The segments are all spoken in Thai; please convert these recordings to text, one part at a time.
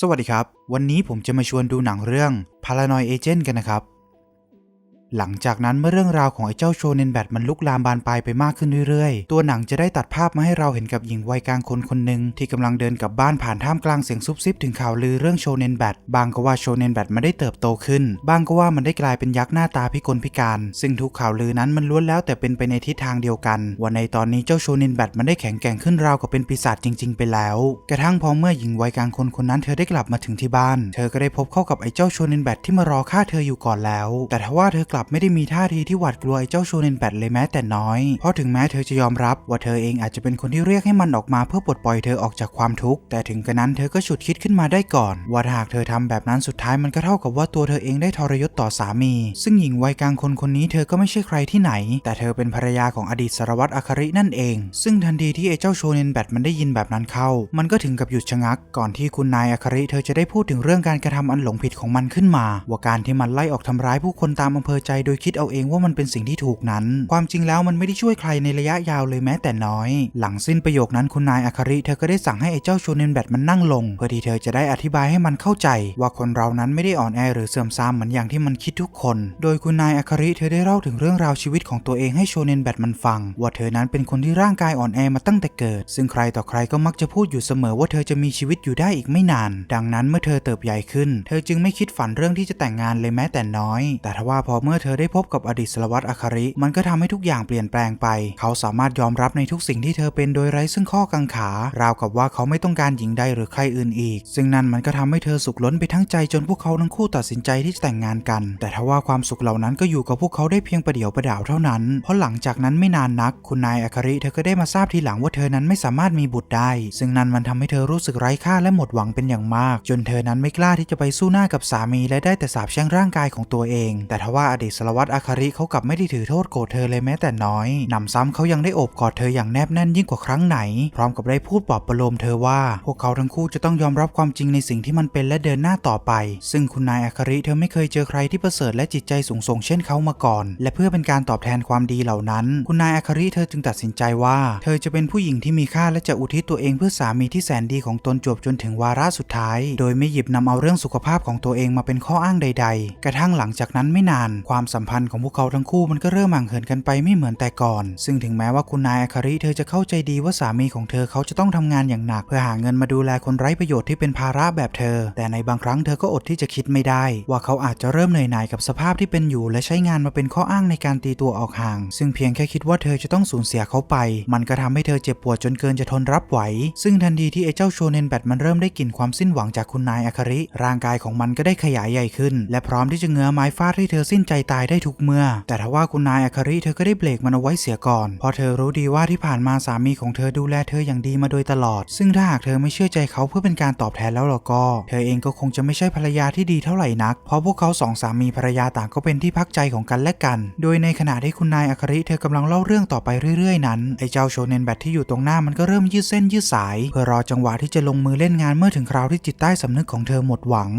สวัสดีครับ วันนี้ผมจะมาชวนดูหนังเรื่อง Paranoid Agent กันนะครับ หลังจากนั้นเมื่อเรื่องราวของไอ้เจ้าโชเนนแบทมันลุกลามบานปลายไปมากขึ้นเรื่อยๆ ตัวหนังจะได้ตัดภาพมาให้เราเห็นกับหญิงวัยกลางคนคนหนึ่งที่กำลังเดินกลับบ้านผ่านท่ามกลางเสียงซุบซิบถึงข่าวลือเรื่องโชเนนแบทบางก็ว่าโชเนนแบทมันได้เติบโตขึ้น บางก็ว่ามันได้กลายเป็นยักษ์หน้าตาพิกลพิการ ซึ่งทุกข่าวลือนั้นมันล้วนแล้วแต่เป็นไปในทิศทางเดียวกันว่าในตอนนี้เจ้าโชเนนแบทมันได้แข็งแกร่งขึ้นราวกับเป็นปีศาจจริง ๆ ไปแล้ว กระทั่งพอเมื่อหญิงวัยกลางคนคนนั้นเธอได้กลับมาถึงที่บ้าน เธอก็ได้พบเข้ากับไอ้เจ้าโชเนนแบทที่มารอฆ่าเธออยู่ก่อนแล้ว แต่ทว่าเธอกลับไม่ได้มีท่าทีที่หวาดกลัวไอ้เจ้าโชเนนแบทเลยแม้แต่น้อย เพราะถึงแม้เธอจะยอมรับว่าเธอเองอาจจะเป็นคนที่เรียกให้มันออกมาเพื่อปลดปล่อยเธอออกจากความทุกข์ แต่ถึงกระนั้นเธอก็ฉุดคิดขึ้นมาได้ก่อน ว่าหากเธอทำแบบนั้นสุดท้ายมันก็เท่ากับว่าตัวเธอเองได้ทรยศต่อสามี ซึ่งหญิงวัยกลางคนคนนี้เธอก็ไม่ใช่ใครที่ไหน แต่เธอเป็นภรรยาของอดีตสารวัตรอาคารินั่นเอง ซึ่งทันทีที่ไอ้เจ้าโชเนนแบทมันได้ยินแบบนั้นเข้า มันก็ถึงกับหยุดชะงัก ก่อนที่คุณนายอาคาริเธอจะได้พูดถึงเรื่องการกระทำอันหลงผิดของมันขึ้นมา ว่าการที่มันไล่ออกทำร้ายผู้คนตามอำเภอใจโดยคิดเอาเองว่ามันเป็นสิ่งที่ถูกนั้น ความจริงแล้วมันไม่ได้ช่วยใครในระยะยาวเลยแม้แต่น้อย หลังสิ้นประโยคนั้นคุณนายอาคาริเธอก็ได้สั่งให้ไอ้เจ้าโชเนนแบทมันนั่งลง เพื่อที่เธอจะได้อธิบายให้มันเข้าใจ ว่าคนเรานั้นไม่ได้อ่อนแอหรือเสื่อมทรามเหมือนอย่างที่มันคิดทุกคน โดยคุณนายอาคาริเธอได้เล่าถึงเรื่องราวชีวิตของตัวเองให้โชเนนแบทมันฟัง ว่าเธอนั้นเป็นคนที่ร่างกายอ่อนแอมาตั้งแต่เกิด ซึ่งใครต่อใครก็มักจะพูดอยู่เสมอว่าเธอจะมีชีวิตอยู่ได้อีกไม่นาน ดังนั้นเมื่อเธอเติบใหญ่ขึ้น เธอจึงไม่คิดฝันเรื่องที่จะแต่งงานเลยแม้แต่น้อย แต่ทว่าพอเมื่อเธอได้พบกับอดีตสารวัตรอาคาริ มันก็ทำให้ทุกอย่างเปลี่ยนแปลงไป เขาสามารถยอมรับในทุกสิ่งที่เธอเป็นโดยไร้ซึ่งข้อกังขาราวกับว่าเขาไม่ต้องการหญิงใดหรือใครอื่นอีก ซึ่งนั่นมันก็ทำให้เธอสุขล้นไปทั้งใจจนพวกเขาทั้งคู่ตัดสินใจที่จะแต่งงานกัน แต่ทว่าความสุขเหล่านั้นก็อยู่กับพวกเขาได้เพียงประเดี๋ยวประดาวเท่านั้น เพราะหลังจากนั้นไม่นานนัก คุณนายอาคาริเธอก็ได้มาทราบทีหลังว่าเธอนั้นไม่สามารถมีบุตรได้ ซึ่งนั่นมันทำให้เธอรู้สึกไร้ค่าและหมดหวังเป็นอย่างมาก จนเธอนั้นไม่กล้าที่จะไปสู้หน้ากับสามี และได้แต่สาบแช่งร่างกายของตัวเอง แต่ทว่าอดีตสารวัตรอาคาริเขากลับไม่ได้ถือโทษโกรธเธอเลยแม้แต่น้อยนำซ้ำเขายังได้โอบกอดเธออย่างแนบแน่นยิ่งกว่าครั้งไหน พร้อมกับได้พูดปลอบประโลมเธอว่า พวกเขาทั้งคู่จะต้องยอมรับความจริงในสิ่งที่มันเป็นและเดินหน้าต่อไป ซึ่งคุณนายอาคาริเธอไม่เคยเจอใครที่ประเสริฐและจิตใจสูงส่งเช่นเขามาก่อน และเพื่อเป็นการตอบแทนความดีเหล่านั้น คุณนายอาคาริเธอจึงตัดสินใจว่า เธอจะเป็นผู้หญิงที่มีค่าและจะอุทิศตัวเองเพื่อสามีที่แสนดีของตนจวบจนถึงวาระสุดท้าย โดยไม่หยิบนำเอาเรื่องสุขภาพของตัวเองมาเป็นข้ออ้างใด ๆ กระทั่งหลังจากนั้นไม่นานความความสัมพันธ์ของพวกเขาทั้งคู่มันก็เริ่มห่างเหินกันไปไม่เหมือนแต่ก่อน ซึ่งถึงแม้ว่าคุณนายอาคาริเธอจะเข้าใจดีว่าสามีของเธอเขาจะต้องทำงานอย่างหนัก เพื่อหาเงินมาดูแลคนไร้ประโยชน์ที่เป็นภาระแบบเธอ แต่ในบางครั้งเธอก็อดที่จะคิดไม่ได้ ว่าเขาอาจจะเริ่มเหนื่อยหน่ายกับสภาพที่เป็นอยู่ และใช้งานมาเป็นข้ออ้างในการตีตัวออกห่าง ซึ่งเพียงแค่คิดว่าเธอจะต้องสูญเสียเขาไป มันก็ทำให้เธอเจ็บปวดจนเกินจะทนรับไหว ซึ่งทันทีที่ไอ้เจ้าโชเนนแบทมันเริ่มได้กลิ่นความสิ้นหวังจากคุณนายอาคาริ ร่างกายของมันก็ได้ขยายใหญ่ขึ้น และพร้อมที่จะเงื้อไม้ฟาดให้เธอสิ้นใจตายได้ทุกเมื่อ แต่ทว่าคุณนายอาคาริเธอก็ได้เบรกมันเอาไว้เสียก่อน เพราะเธอรู้ดีว่าที่ผ่านมาสามีของเธอดูแลเธออย่างดีมาโดยตลอด ซึ่งถ้าหากเธอไม่เชื่อใจเขาเพื่อเป็นการตอบแทนแล้วล่ะก็ เธอเองก็คงจะไม่ใช่ภรรยาที่ดีเท่าไหร่นัก เพราะพวกเขาสองสามีภรรยาต่างก็เป็นที่พักใจของกันและกัน โดยในขณะที่คุณนายอาคาริเธอกำลังเล่าเรื่องต่อไปเรื่อยๆนั้นไอ้เจ้าโชเนนแบทที่อยู่ตรงหน้ามันก็เริ่มยืดเส้นยืดสาย เพื่อรอจังหวะที่จะลงมือเล่นงานเมื่อถึงคราวที่จิตใต้สำนึกของเธอหมดหวัง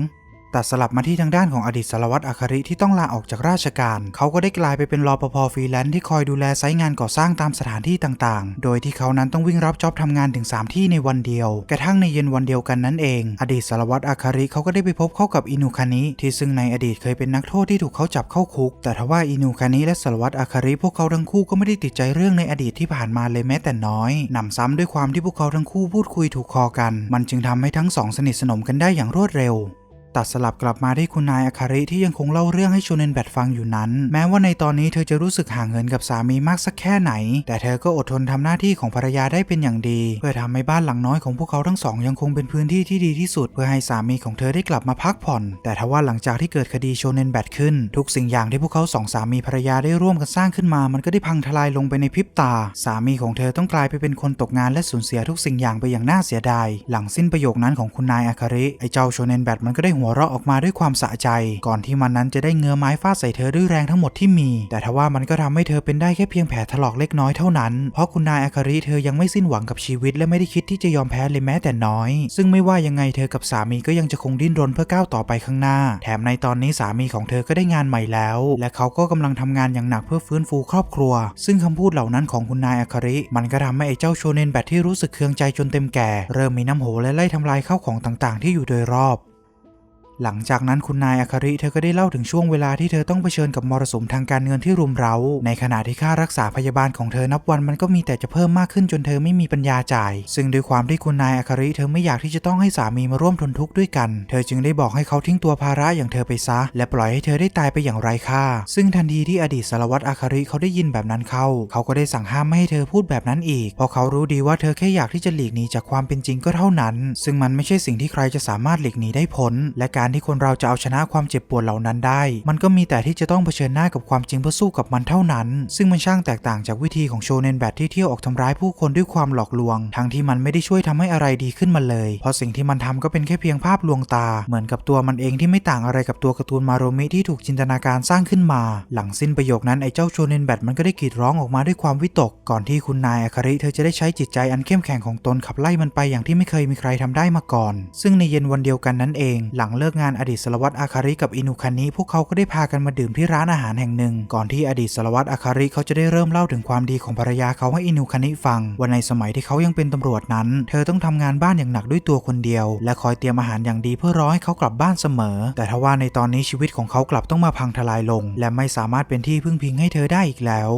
ตัดสลับมาที่ทางด้านของอดีตสารวัตรอาคาริที่ต้องลาออกจากราชการ เขาก็ได้กลายไปเป็นรอปภฟรีแลนซ์ที่คอยดูแลไซต์งานก่อสร้างตามสถานที่ต่างๆ โดยที่เขานั้นต้องวิ่งรับจ็อบทำงานถึง 3 ที่ในวันเดียว กระทั่งในเย็นวันเดียวกันนั่นเอง อดีตสารวัตรอาคาริเขาก็ได้ไปพบเข้ากับอินุคานิที่ซึ่งในอดีตเคยเป็นนักโทษที่ถูกเขาจับเข้าคุก แต่ทว่าอินุคานิและสารวัตรอาคาริพวกเขาทั้งคู่ก็ไม่ได้ติดใจเรื่องในอดีตที่ผ่านมาเลยแม้แต่น้อยนำซ้ำด้วยความที่พวกเขาทั้งคู่พูดคุยถูกคอกัน มันจึงทำให้ทั้งสองสนิทสนมกันได้อย่างรวดเร็ว ตัดสลับกลับมาที่คุณนายอาคาริที่ยังคงเล่าเรื่องให้โชเนนแบทฟังอยู่นั้น แม้ว่าในตอนนี้เธอจะรู้สึกห่างเหินกับสามีมากสักแค่ไหน แต่เธอก็อดทนทำหน้าที่ของภรรยาได้เป็นอย่างดี เพื่อทำให้บ้านหลังน้อยของพวกเขาทั้งสองยังคงเป็นพื้นที่ที่ดีที่สุด เพื่อให้สามีของเธอได้กลับมาพักผ่อน แต่ทว่าหลังจากที่เกิดคดีโชเนนแบทขึ้น ทุกสิ่งอย่างที่พวกเขาสองสามีภรรยาได้ร่วมกันสร้างขึ้นมา มันก็ได้พังทลายลงไปในพริบตา สามีของเธอต้องกลายไปเป็นคนตกงานและสูญเสียทุกสิ่งอย่างไปอย่างน่าเสียดาย หลังสิ้นประโยคนั้นของคุณนายอาคาริไอเจ้าโชเนนแบทมันก็ได้หัวหัวเราะออกมาด้วยความสะใจ ก่อนที่มันนั้นจะได้เงื้อไม้ฟาดใส่เธอด้วยแรงทั้งหมดที่มี แต่ทว่ามันก็ทำให้เธอเป็นได้แค่เพียงแผลถลอกเล็กน้อยเท่านั้น เพราะคุณนายอาคาริเธอยังไม่สิ้นหวังกับชีวิตและไม่ได้คิดที่จะยอมแพ้เลยแม้แต่น้อย ซึ่งไม่ว่ายังไงเธอกับสามีก็ยังจะคงดิ้นรนเพื่อก้าวต่อไปข้างหน้า แถมในตอนนี้สามีของเธอก็ได้งานใหม่แล้ว และเขาก็กำลังทำงานอย่างหนักเพื่อฟื้นฟูครอบครัว ซึ่งคำพูดเหล่านั้นของคุณนายอาคาริ มันก็ทำให้ไอ้เจ้าโชเนนแบทที่รู้สึกเคืองใจจนเต็มแก่ เริ่มมีน้ำโหและไล่ทำลายข้าวของต่างๆ ที่อยู่โดยรอบ หลังจากนั้นคุณนายอาคาริเธอก็ได้เล่าถึงช่วงเวลาที่เธอต้องเผชิญกับมรสุมทางการเงินที่รุมเร้า ในขณะที่ค่ารักษาพยาบาลของเธอนับวันมันก็มีแต่จะเพิ่มมากขึ้นจนเธอไม่มีปัญญาจ่าย ซึ่งด้วยความที่คุณนายอาคาริเธอไม่อยากที่จะต้องให้สามีมาร่วมทนทุกข์ด้วยกัน เธอจึงได้บอกให้เขาทิ้งตัวภาระอย่างเธอไปซะ และปล่อยให้เธอได้ตายไปอย่างไร้ค่า ซึ่งทันทีที่อดีตสารวัตรอาคาริเขาได้ยินแบบนั้นเข้า เขาก็ได้สั่งห้ามไม่ให้เธอพูดแบบนั้นอีก เพราะเขารู้ดีว่าเธอแค่อยากที่จะหลีกหนีจากความเป็นจริงก็เท่านั้น ซึ่งมันไม่ใช่สิ่งที่ใครจะสามารถหลีกหนีได้พ้นและการที่คนเราจะเอาชนะความเจ็บปวดเหล่านั้นได้ มันก็มีแต่ที่จะต้องเผชิญหน้ากับความจริงเพื่อสู้กับมันเท่านั้น ซึ่งมันช่างแตกต่างจากวิธีของโชเนนแบทที่เที่ยวออกทำร้ายผู้คนด้วยความหลอกลวง ทั้งที่มันไม่ได้ช่วยทำให้อะไรดีขึ้นมาเลย เพราะสิ่งที่มันทำก็เป็นแค่เพียงภาพลวงตา เหมือนกับตัวมันเองที่ไม่ต่างอะไรกับตัวการ์ตูนมาโรมิที่ถูกจินตนาการสร้างขึ้นมา หลังสิ้นประโยคนั้นไอ้เจ้าโชเนนแบทมันก็ได้กรีดร้องออกมาด้วยความวิตก ก่อนที่คุณนายอาคาริเธอจะได้ใช้จิตใจอันเข้มแข็งของตนขับไล่มันไปอย่างที่ไม่เคยมีใครทำได้มาก่อน ซึ่งในเย็นวันเดียวกันนั้นเอง หลังเลิกงานอดีตสารวัตรอาคาริกับอินุคันนี้พวกเขาก็ได้พากันมาดื่มที่ร้านอาหารแห่งหนึ่ง ก่อนที่อดีตสารวัตรอาคาริเขาจะได้เริ่มเล่าถึงความดีของภรรยาเขาให้อินุคันนี้ฟังว่าในสมัยที่เขายังเป็นตำรวจนั้น เธอต้องทำงานบ้านอย่างหนักด้วยตัวคนเดียว และคอยเตรียมอาหารอย่างดีเพื่อรอให้เขากลับบ้านเสมอ แต่ทว่าในตอนนี้ชีวิตของเขากลับต้องมาพังทลายลง และไม่สามารถเป็นที่พึ่งพิงให้เธอได้อีกแล้ว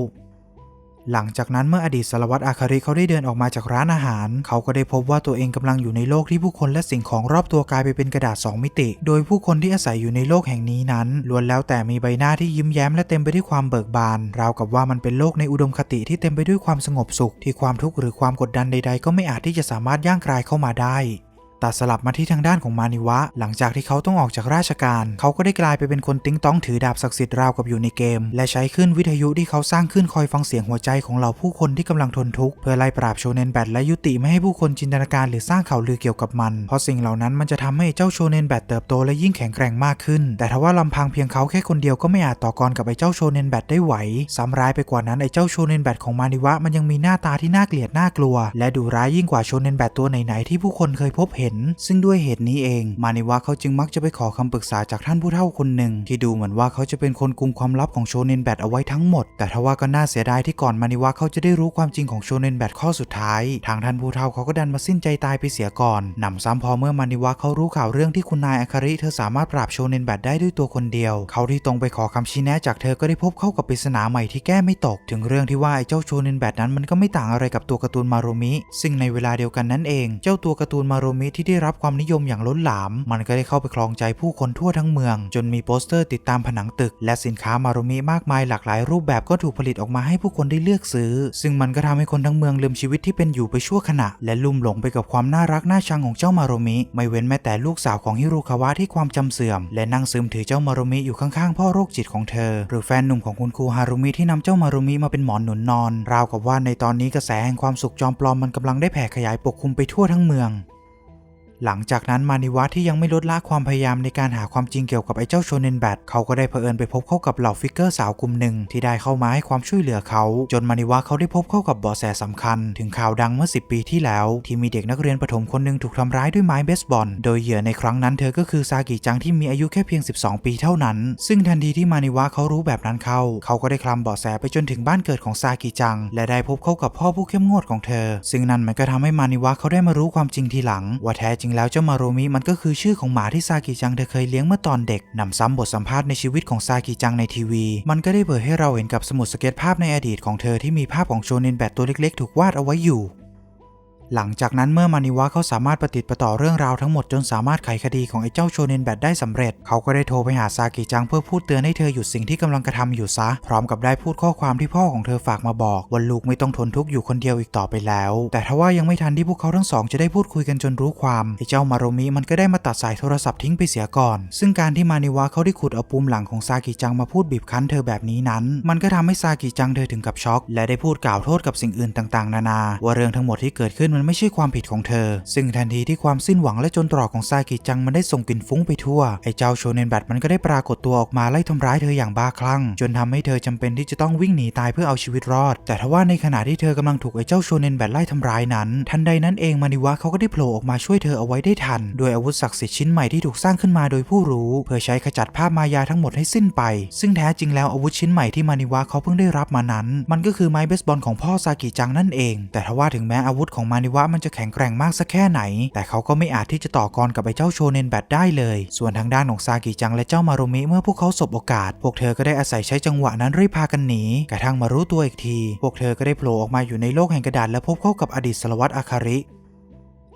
หลังจากนั้นเมื่ออดีตสารวัตรอาคาริเขาได้เดินออกมาจากร้านอาหาร เขาก็ได้พบว่าตัวเองกำลังอยู่ในโลกที่ผู้คนและสิ่งของรอบตัวกลายไปเป็นกระดาษ 2 มิติ โดยผู้คนที่อาศัยอยู่ในโลกแห่งนี้นั้นล้วนแล้วแต่มีใบหน้าที่ยิ้มแย้มและเต็มไปด้วยความเบิกบาน ราวกับว่ามันเป็นโลกในอุดมคติที่เต็มไปด้วยความสงบสุข ที่ความทุกข์หรือความกดดันใด ๆ ก็ไม่อาจที่จะสามารถย่างกรายเข้ามาได้ ตัดสลับมาที่ทางด้านของมานิวะ หลังจากที่เขาต้องออกจากราชการ เขาก็ได้กลายไปเป็นคนติ้งต้องถือดาบศักดิ์สิทธิ์ราวกับอยู่ในเกม และใช้ขึ้นวิทยุที่เขาสร้างขึ้นคอยฟังเสียงหัวใจของเหล่าผู้คนที่กำลังทนทุกข์เพื่อไล่ปราบโชเนนแบทและยุติไม่ให้ผู้คนจินตนาการหรือสร้างข่าวลือเกี่ยวกับมัน เพราะสิ่งเหล่านั้นมันจะทำให้เจ้าโชเนนแบทเติบโตและยิ่งแข็งแกร่งมากขึ้น แต่ทว่าลำพังเพียงเขาแค่คนเดียวก็ไม่อาจต่อกรกับไอ้เจ้าโชเนนแบทได้ไหวซ้ำร้ายไปกว่านั้นไอ้เจ้าโชเนนแบทของมานิวะมันยังมีหน้าตาที่น่าเกลียดน่ากลัว และดุร้ายยิ่งกว่าโชเนนแบทตัวไหนๆที่ผู้คนเคยพบเห็นซึ่งด้วยเหตุนี้เอง มานิวะเขาจึงมักจะไปขอคำปรึกษาจากท่านผู้เฒ่าคนหนึ่ง ที่ดูเหมือนว่าเขาจะเป็นคนกุมความลับของโชเนนแบทเอาไว้ทั้งหมด แต่ทว่าก็น่าเสียดายที่ก่อนมานิวะเขาจะได้รู้ความจริงของโชเนนแบทข้อสุดท้าย ทางท่านผู้เฒ่าเขาก็ดันมาสิ้นใจตายไปเสียก่อนหนำซ้ำพอเมื่อมานิวะเขารู้ข่าวเรื่องที่คุณนายอาคาริเธอสามารถปราบโชเนนแบทได้ด้วยตัวคนเดียว เขาที่ตรงไปขอคำชี้แนะจากเธอก็ได้พบเข้ากับปริศนาใหม่ที่แก้ไม่ตก ถึงเรื่องที่ว่าไอ้เจ้าโชเนนแบทนั้นมันก็ไม่ต่างอะไรกับตัวการ์ตูนมาโรมิ ซึ่งในเวลาเดียวกันนั้นเอง เจ้าตัวการ์ตูนมาโรมิที่ได้รับความนิยมอย่างล้นหลาม มันก็ได้เข้าไปครองใจผู้คนทั่วทั้งเมือง จนมีโปสเตอร์ติดตามผนังตึก และสินค้ามาโรมิมากมายหลากหลายรูปแบบก็ถูกผลิตออกมาให้ผู้คนได้เลือกซื้อ ซึ่งมันก็ทำให้คนทั้งเมืองลืมชีวิตที่เป็นอยู่ไปชั่วขณะ และลุ่มหลงไปกับความน่ารักน่าชังของเจ้ามาโรมิ ไม่เว้นแม้แต่ลูกสาวของฮิรุคาวะที่ความจำเสื่อม และนั่งซึมถือเจ้ามาโรมิอยู่ข้างๆพ่อโรคจิตของเธอ หรือแฟนหนุ่มของคุณครูฮารุมิที่นำเจ้ามาโรมิมาเป็นหมอนหนุนนอน ราวกับว่าในตอนนี้กระแสแห่งความสุขจอมปลอมมันกำลังได้แผ่ขยายปกคลุมไปทั่วทั้งเมือง หลังจากนั้นมานิวะที่ยังไม่ลดละความพยายามในการหาความจริงเกี่ยวกับไอ้เจ้าโชเนนแบทเขาก็ได้เผอิญไปพบเข้ากับเหล่าฟิกเกอร์สาวกลุ่มหนึ่งที่ได้เข้ามาให้ความช่วยเหลือเขา จนมานิวะเขาได้พบเข้ากับเบาะแสสำคัญ ถึงข่าวดังเมื่อ 10 ปีที่แล้ว ที่มีเด็กนักเรียนประถมคนหนึ่งถูกทำร้ายด้วยไม้เบสบอลโดยเหยื่อในครั้งนั้นเธอก็คือซากิจังที่มีอายุแค่เพียง 12 ปีเท่านั้น ซึ่งทันทีที่มานิวะเขารู้แบบนั้นเข้า เขาก็ได้คลำเบาะแสไปจนถึงบ้านเกิดของซากิจัง และได้พบเข้ากับพ่อผู้เข้มงวดของเธอ ซึ่งนั่นมันก็ทำให้มานิวะเขาได้มารู้ความจริงทีหลังว่าแท้จริงแล้วเจ้ามารุมิมันก็คือชื่อของหมาที่ซากิจังเธอเคยเลี้ยงเมื่อตอนเด็กนำซ้ำบทสัมภาษณ์ในชีวิตของซากิจังในทีวี มันก็ได้เผยให้เราเห็นกับสมุดสเก็ตภาพในอดีตของเธอที่มีภาพของโชเนนแบตตัวเล็กๆ ถูกวาดเอาไว้อยู่ หลังจากนั้นเมื่อมานิวะเขาสามารถประติดประต่อเรื่องราวทั้งหมดจนสามารถไขคดีของไอ้เจ้าโชเนนแบทได้สำเร็จ เขาก็ได้โทรไปหาซากิจังเพื่อพูดเตือนให้เธอหยุดสิ่งที่กำลังกระทำอยู่ซะ พร้อมกับได้พูดข้อความที่พ่อของเธอฝากมาบอกว่าลูกไม่ต้องทนทุกข์อยู่คนเดียวอีกต่อไปแล้ว แต่ทว่ายังไม่ทันที่พวกเขาทั้งสองจะได้พูดคุยกันจนรู้ความไอ้เจ้ามาโรมิมันก็ได้มาตัดสายโทรศัพท์ทิ้งไปเสียก่อน ซึ่งการที่มานิวะเขาได้ขุดเอาปุ่มหลังของซากิจังมาพูดบีบคั้นเธอแบบนี้นั้น มันก็ทำให้ซากิจังเธอถึงกับช็อก และได้พูดกล่าวโทษกับสิ่งอื่นต่างๆ นานา ว่าเรื่องทั้งหมดที่เกิดขึ้นมันไม่ใช่ความผิดของเธอ ซึ่งทันทีที่ความสิ้นหวังและจนตรอกของซากิจังมันได้ส่งกลิ่นฟุ้งไปทั่ว ไอ้เจ้าโชเนนแบทมันก็ได้ปรากฏตัวออกมาไล่ทำร้ายเธออย่างบ้าคลั่ง จนทำให้เธอจำเป็นที่จะต้องวิ่งหนีตายเพื่อเอาชีวิตรอด แต่ทว่าในขณะที่เธอกำลังถูกไอ้เจ้าโชเนนแบทไล่ทำร้ายนั้น ทันใดนั้นเองมานิวะเขาก็ได้โผล่ออกมาช่วยเธอเอาไว้ได้ทัน โดยอาวุธศักดิ์สิทธิ์ชิ้นใหม่ที่ถูกสร้างขึ้นมาโดยผู้รู้ เพื่อใช้ขจัดภาพมายาทั้งหมดให้สิ้นไป ซึ่งแท้จริงแล้วอาวุธชิ้นใหม่ที่มานิวะเขาเพิ่งได้รับมานั้น มันก็คือไม้เบสบอลของพ่อซากิจังนั่นเอง แต่ทว่าถึงแม้อาวุธของมานิวะมันจะแข็งแกร่งมากสักแค่ไหน แต่เขาก็ไม่อาจที่จะต่อกรกับไอ้เจ้าโชเนนแบทได้เลย ส่วนทางด้านของซากิจังและเจ้ามารุมิเมื่อพวกเขาสบโอกาส พวกเธอก็ได้อาศัยใช้จังหวะนั้นรีบพากันหนีกระทั่งมารู้ตัวอีกที พวกเธอก็ได้โผล่ออกมาอยู่ในโลกแห่งกระดาษและพบเข้ากับอดีตสารวัตรอาคาริ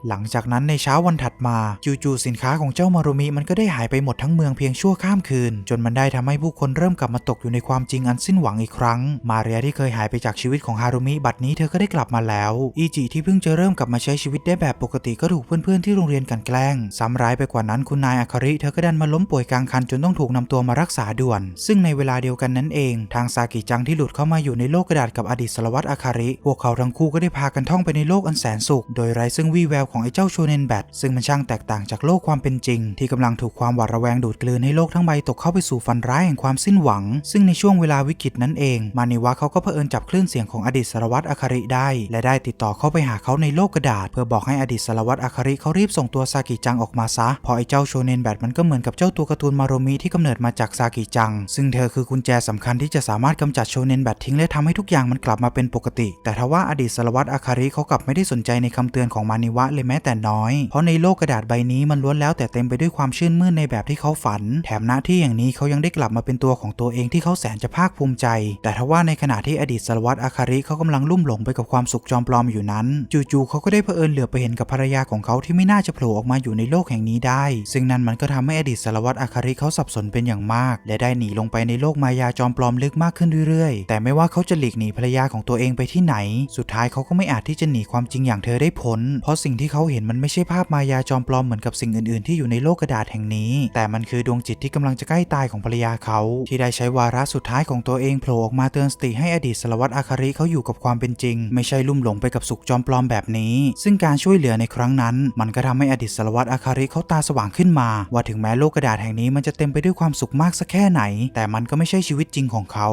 หลังจากนั้นในเช้าวันถัดมาจู่ๆสินค้าของเจ้ามารุมิมันก็ได้หายไปหมดทั้งเมืองเพียงชั่วข้ามคืน จนมันได้ทำให้ผู้คนเริ่มกลับมาตกอยู่ในความจริงอันสิ้นหวังอีกครั้ง มาเรียที่เคยหายไปจากชีวิตของฮารุมิบัดนี้เธอก็ได้กลับมาแล้วอีจิที่เพิ่งจะเริ่มกลับมาใช้ชีวิตได้แบบปกติก็ถูกเพื่อนๆที่โรงเรียนกันแกล้งซ้ำร้ายไปกว่านั้นคุณนายอาคาริเธอก็ดันมาล้มป่วยกลางคันจนต้องถูกนำตัวมารักษาด่วน ซึ่งในเวลาเดียวกันนั้นเอง ทางซากิจังที่หลุดเข้ามาอยู่ในโลกกระดาษกับอดีตสารวัตรอาคาริพวกเขาทั้งคู่ก็ได้พากันท่องไปในโลกอันแสนสุข โดยไร้ซึ่งวี่แววของไอ้เจ้าโชเนนแบทซึ่งมันช่างแตกต่างจากโลกความเป็นจริง ที่กำลังถูกความหวาดระแวงดูดกลืนให้โลกทั้งใบตกเข้าไปสู่ฝันร้ายแห่งความสิ้นหวัง ซึ่งในช่วงเวลาวิกฤตนั้นเอง มานิวะเขาก็เผอิญจับคลื่นเสียงของอดีตสารวัตรอาคาริได้ และได้ติดต่อเข้าไปหาเขาในโลกกระดาษ เพื่อบอกให้อดีตสารวัตรอาคาริเขารีบส่งตัวซากิจังออกมาซะเพราะไอ้เจ้าโชเนนแบทมันก็เหมือนกับเจ้าตัวการ์ตูนมาโรมิที่กำเนิดมาจากซากิจัง ซึ่งเธอคือกุญแจสำคัญที่จะสามารถกำจัดโชเนนแบททิ้งและทำให้ทุกอย่างมันกลับมาเป็นปกติ แต่ทว่าอดีตสารวัตรอาคาริเขากลับไม่ได้สนใจในคำเตือนของมานิวะเลยแม้แต่น้อย เพราะในโลกกระดาษใบนี้มันล้วนแล้วแต่เต็มไปด้วยความชื่นมื่นในแบบที่เขาฝัน แถมหน้าที่อย่างนี้เขายังได้กลับมาเป็นตัวของตัวเองที่เขาแสนจะภาคภูมิใจ แต่ทว่าในขณะที่อดีตสารวัตรอาคาริเขากำลังลุ่มหลงไปกับความสุขจอมปลอมอยู่นั้น จู่ๆเขาก็ได้เผอิญเหลือบไปเห็นกับภรรยาของเขาที่ไม่น่าจะโผล่ออกมาอยู่ในโลกแห่งนี้ได้ ซึ่งนั่นมันก็ทำให้อดีตสารวัตรอาคาริเขาสับสนเป็นอย่างมาก และได้หนีลงไปในโลกมายาจอมปลอมลึกมากขึ้นเรื่อยๆ แต่ไม่ว่าเขาจะหลีกหนีภรรยาของตัวเองไปที่ไหน สุดท้ายเขาก็ไม่อาจที่จะหนีความจริงอย่างเธอได้พ้นเพราะสิ่งที่เขาเห็นมันไม่ใช่ภาพมายาจอมปลอมเหมือนกับสิ่งอื่นๆ ที่อยู่ในโลกกระดาษแห่งนี้ แต่มันคือดวงจิตที่กำลังจะใกล้ตายของภรรยาเขา ที่ได้ใช้วาระสุดท้ายของตัวเองโผล่ออกมาเตือนสติให้อดีตสารวัตรอาคาริเขาอยู่กับความเป็นจริง ไม่ใช่ลุ่มหลงไปกับสุขจอมปลอมแบบนี้ ซึ่งการช่วยเหลือในครั้งนั้น มันก็ทำให้อดีตสารวัตรอาคาริเขาตาสว่างขึ้นมา ว่าถึงแม้โลกกระดาษแห่งนี้มันจะเต็มไปด้วยความสุขมากสักแค่ไหน แต่มันก็ไม่ใช่ชีวิตจริงของเขา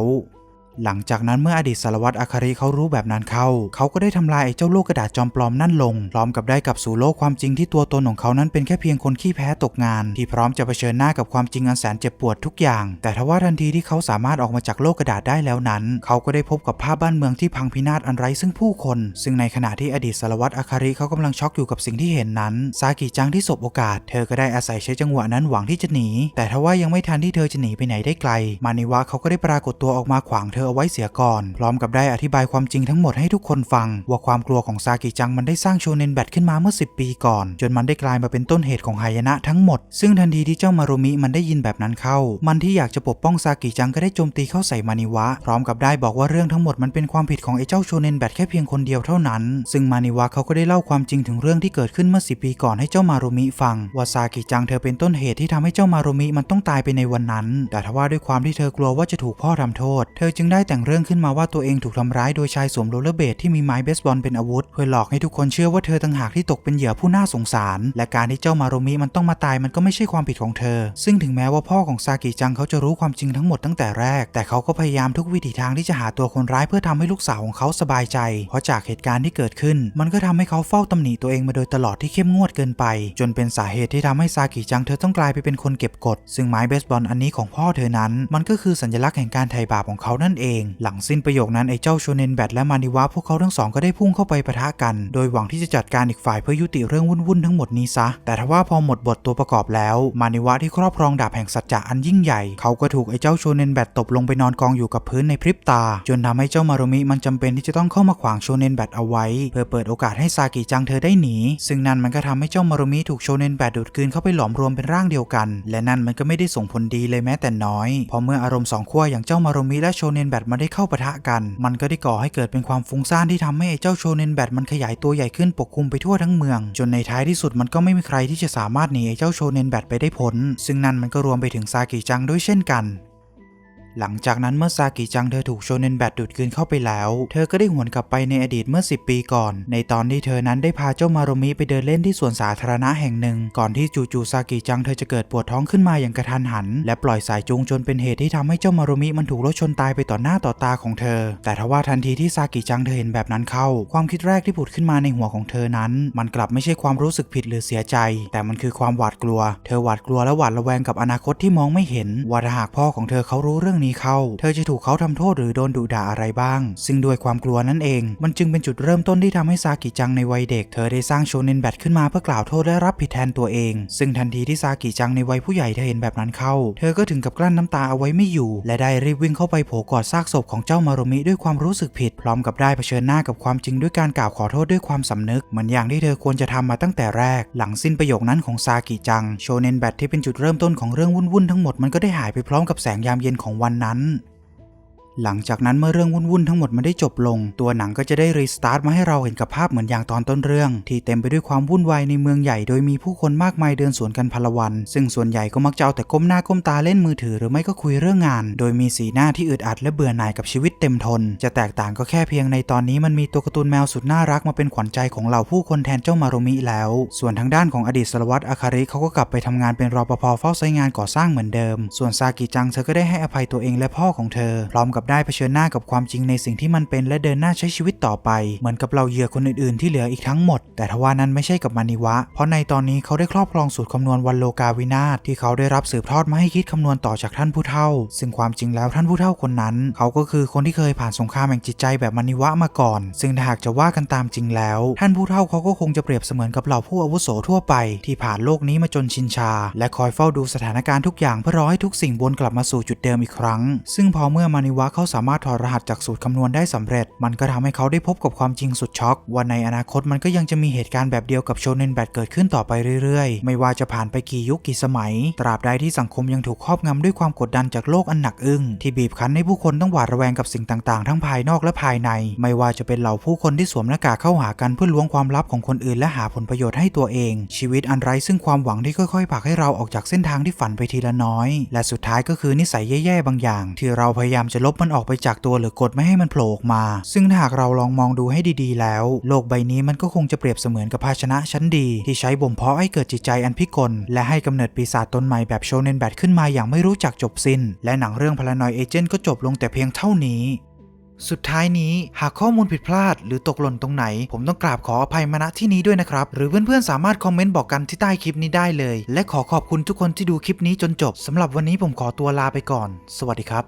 หลังจากนั้นเมื่ออดีตสารวัตรอาคาริเขารู้แบบนั้นเข้า เขาก็ได้ทำลายไอ้เจ้าโลกกระดาษจอมปลอมนั่นลง พร้อมกับได้กลับสู่โลกความจริงที่ตัวตนของเขานั้นเป็นแค่เพียงคนขี้แพ้ตกงาน ที่พร้อมจะเผชิญหน้ากับความจริงอันแสนเจ็บปวดทุกอย่าง แต่ทว่าทันทีที่เขาสามารถออกมาจากโลกกระดาษได้แล้วนั้น เขาก็ได้พบกับภาพบ้านเมืองที่พังพินาศอันไร้ซึ่งผู้คน ซึ่งในขณะที่อดีตสารวัตรอาคาริเขากำลังช็อกอยู่กับสิ่งที่เห็นนั้นซากิจังที่สบโอกาส เธอก็ได้อาศัยใช้จังหวะนั้นหวังที่จะหนี แต่ทว่ายังไม่ทันที่เธอจะหนีไปไหนได้ไกล มานิวะเขาก็ได้ปรากฏตัวออกมาขวางเธอเอาไว้เสียก่อน พร้อมกับได้อธิบายความจริงทั้งหมดให้ทุกคนฟัง ว่าความกลัวของซากิจังมันได้สร้างโชเนนแบทขึ้นมาเมื่อ 10 ปีก่อน จนมันได้กลายมาเป็นต้นเหตุของหายนะทั้งหมด ซึ่งทันทีที่เจ้ามารุมิมันได้ยินแบบนั้นเข้า มันที่อยากจะปกป้องซากิจังก็ได้โจมตีเข้าใส่มานิวะ พร้อมกับได้บอกว่าเรื่องทั้งหมดมันเป็นความผิดของไอ้เจ้าโชเนนแบทแค่เพียงคนเดียวเท่านั้น ซึ่งมานิวะเขาก็ได้เล่าความจริงถึงเรื่องที่เกิดขึ้นเมื่อ 10 ปีก่อนให้เจ้ามารุมิฟังว่าซากิจังเธอเป็นต้นเหตุที่ทำให้เจ้ามารุมิมันต้องตายไปในวันนั้น แต่ทว่าด้วยความที่เธอกลัวว่าจะถูกพ่อทำโทษ เธอจึงได้ได้แต่งเรื่องขึ้นมาว่าตัวเองถูกทำร้ายโดยชายสวมโรลเลอร์เบดที่มีไม้เบสบอลเป็นอาวุธ เพื่อหลอกให้ทุกคนเชื่อว่าเธอต่างหากที่ตกเป็นเหยื่อผู้น่าสงสาร และการที่เจ้ามารุมิมันต้องมาตายมันก็ไม่ใช่ความผิดของเธอ ซึ่งถึงแม้ว่าพ่อของซากิจังเขาจะรู้ความจริงทั้งหมดตั้งแต่แรก แต่เขาก็พยายามทุกวิถีทางที่จะหาตัวคนร้ายเพื่อทำให้ลูกสาวของเขาสบายใจ เพราะจากเหตุการณ์ที่เกิดขึ้น มันก็ทำให้เขาเฝ้าตำหนิตัวเองมาโดยตลอดที่เข้มงวดเกินไป จนเป็นสาเหตุที่ทำให้ซากิจังเธอต้องกลายไปเป็นคนเก็บกด ซึ่งไม้เบสบอลอันนี้ของพ่อเธอนั้น มันก็คือสัญลักษณ์แห่งการไถ่บาปของเขานั่นเองหลังสิ้นประโยคนั้นไอ้เจ้าโชเนนแบทและมานิวะพวกเขาทั้งสองก็ได้พุ่งเข้าไปปะทะกัน โดยหวังที่จะจัดการอีกฝ่ายเพื่อยุติเรื่องวุ่นๆทั้งหมดนี้ซะ แต่ทว่าพอหมดบทตัวประกอบแล้ว มานิวะที่ครอบครองดาบแห่งสัจจะอันยิ่งใหญ่ เขาก็ถูกไอ้เจ้าโชเนนแบทตบลงไปนอนกองอยู่กับพื้นในพริบตา จนทำให้เจ้ามารุมิมันจำเป็นที่จะต้องเข้ามาขวางโชเนนแบทเอาไว้ เพื่อเปิดโอกาสให้ซากิจังเธอได้หนี ซึ่งนั่นมันก็ทำให้เจ้ามารุมิถูกโชเนนแบทดูดกืนเข้าไปหลอมรวมเป็นร่างเดียวกัน และนั่นมันก็ไม่ได้ส่งผลดีเลยแม้แต่น้อยพราะเมื่ออารมณ์สองขั้วอย่างเจ้ามารุมิและโชเนนแบทมาได้เข้าปะทะกัน มันก็ได้ก่อให้เกิดเป็นความฟุ้งซ่านที่ทำให้ไอ้เจ้าโชเนนแบทมันขยายตัวใหญ่ขึ้นปกคลุมไปทั่วทั้งเมือง จนในท้ายที่สุดมันก็ไม่มีใครที่จะสามารถหนีไอ้เจ้าโชเนนแบทไปได้พ้นซึ่งนั่นมันก็รวมไปถึงซากิจังด้วยเช่นกัน หลังจากนั้นเมื่อซากิจังเธอถูกโชเนนแบทดูดกลืนเข้าไปแล้ว เธอก็ได้หวนกลับไปในอดีตเมื่อ 10 ปีก่อน ในตอนที่เธอนั้นได้พาเจ้ามารุมิไปเดินเล่นที่สวนสาธารณะแห่งหนึ่ง ก่อนที่จู่ๆซากิจังเธอจะเกิดปวดท้องขึ้นมาอย่างกระทันหัน และปล่อยสายจูงจนเป็นเหตุที่ทำให้เจ้ามารุมิมันถูกรถชนตายไปต่อหน้าต่อตาของเธอ แต่ทว่าทันทีที่ซากิจังเธอเห็นแบบนั้นเข้า ความคิดแรกที่ผุดขึ้นมาในหัวของเธอนั้น มันกลับไม่ใช่ความรู้สึกผิดหรือเสียใจ แต่มันคือความหวาดกลัว เธอหวาดกลัวและหวาดระแวงกับอนาคตที่มองไม่เห็นว่าถ้าหากพ่อของเธอเขารู้เรื่องนี้เข้า เธอจะถูกเขาทำโทษหรือโดนดุด่าอะไรบ้าง ซึ่งด้วยความกลัวนั่นเอง มันจึงเป็นจุดเริ่มต้นที่ทำให้ซากิจังในวัยเด็ก เธอได้สร้างโชเนนแบทขึ้นมาเพื่อกล่าวโทษและรับผิดแทนตัวเอง ซึ่งทันทีที่ซากิจังในวัยผู้ใหญ่เธอเห็นแบบนั้นเข้า เธอก็ถึงกับกลั้นน้ำตาเอาไว้ไม่อยู่ และได้รีบวิ่งเข้าไปโผล่กอดซากศพของเจ้ามารุมิด้วยความรู้สึกผิด พร้อมกับได้เผชิญหน้ากับความจริงด้วยการกล่าวขอโทษด้วยความสำนึกเหมือนอย่างที่เธอควรจะทำมาตั้งแต่แรก หลังสิ้นประโยคนั้นของซากิจังโชเนนแบทที่เป็นจุดเริ่มต้นของเรื่องวุ่นๆทั้งหมดมันก็ได้หายไปพร้อมกับแสงยามเย็นของวันนั้น หลังจากนั้นเมื่อเรื่องวุ่นๆทั้งหมดมันได้จบลง ตัวหนังก็จะได้รีสตาร์ทมาให้เราเห็นกับภาพเหมือนอย่างตอนต้นเรื่อง ที่เต็มไปด้วยความวุ่นวายในเมืองใหญ่โดยมีผู้คนมากมายเดินสวนกันพลวัน ซึ่งส่วนใหญ่ก็มักจะเอาแต่ก้มหน้าก้มตาเล่นมือถือหรือไม่ก็คุยเรื่องงาน โดยมีสีหน้าที่อึดอัดและเบื่อหน่ายกับชีวิตเต็มทน จะแตกต่างก็แค่เพียงในตอนนี้มันมีตัวการ์ตูนแมวสุดน่ารักมาเป็นขวัญใจของเหล่าผู้คนแทนเจ้ามารุมิแล้ว ส่วนทางด้านของอดีตสารวัตรอาคาริเขาก็กลับไปทำงานเป็นรปภเฝ้าไซงานก่อสร้างเหมือนเดิม ส่วนซากิจังเธอก็ได้ให้อภัยตัวเองและพ่อของเธอพร้อมกับได้เผชิญหน้ากับความจริงในสิ่งที่มันเป็นและเดินหน้าใช้ชีวิตต่อไป เหมือนกับเราเหยื่อคนอื่นๆที่เหลืออีกทั้งหมด แต่ทว่านั้นไม่ใช่กับมานิวะ เพราะในตอนนี้เขาได้ครอบครองสูตรคำนวณวันโลกาวินาศที่เขาได้รับสืบทอดมาให้คิดคำนวณต่อจากท่านผู้เฒ่า ซึ่งความจริงแล้วท่านผู้เฒ่าคนนั้น เขาก็คือคนที่เคยผ่านสงครามแห่งจิตใจแบบมานิวะมาก่อน ซึ่งถ้าหากจะว่ากันตามจริงแล้ว ท่านผู้เฒ่าเขาก็คงจะเปรียบเสมือนกับเหล่าผู้อาวุโสทั่วไป ที่ผ่านโลกนี้มาจนชินชา และคอยเฝ้าดูสถานการณ์ทุกอย่างเพื่อรอให้ทุกสิ่งวนกลับมาสู่จุดเดิมอีกครั้ง ซึ่งพอเมื่อมานิวะเขาสามารถถอดรหัสจากสูตรคำนวณได้สำเร็จ มันก็ทำให้เขาได้พบกับความจริงสุดช็อกว่าในอนาคตมันก็ยังจะมีเหตุการณ์แบบเดียวกับโชเนนแบทเกิดขึ้นต่อไปเรื่อยๆ ไม่ว่าจะผ่านไปกี่ยุคกี่สมัย ตราบใดที่สังคมยังถูกครอบงำด้วยความกดดันจากโลกอันหนักอึ้งที่บีบคั้นให้ผู้คนต้องหวาดระแวงกับสิ่งต่างๆ ทั้งภายนอกและภายใน ไม่ว่าจะเป็นเหล่าผู้คนที่สวมหน้ากากเข้าหากันเพื่อล้วงความลับของคนอื่นและหาผลประโยชน์ให้ตัวเอง ชีวิตอันไร้ซึ่งความหวังที่ค่อยๆผลักให้เราออกจากเส้นทางที่ฝันไปทีละน้อย และสุดท้ายก็คือนิสัยแย่ๆบางอย่าง ที่เราพยายามจะลบมันออกไปจากตัวหรือกดไม่ให้มันโผล่ออกมา ซึ่งถ้าหากเราลองมองดูให้ดีๆ แล้ว โลกใบนี้มันก็คงจะเปรียบเสมือนกับภาชนะชั้นดี ที่ใช้บ่มเพาะให้เกิดจิตใจอันพิกล และให้กำเนิดปีศาจตนใหม่แบบโชเนนแบทขึ้นมาอย่างไม่รู้จักจบสิ้น และหนังเรื่องพลานอยเอเจนต์ก็จบลงแต่เพียงเท่านี้สุดท้ายนี้หากข้อมูลผิดพลาด หรือตกหล่นตรงไหน ผมต้องกราบขออภัยมาณที่นี้ด้วยนะครับ หรือเพื่อนๆ สามารถคอมเมนต์บอกกันที่ใต้คลิปนี้ได้เลย และขอขอบคุณทุกคนที่ดูคลิปนี้จนจบสำหรับวันนี้ผมขอตัวลาไปก่อน สวัสดีครับ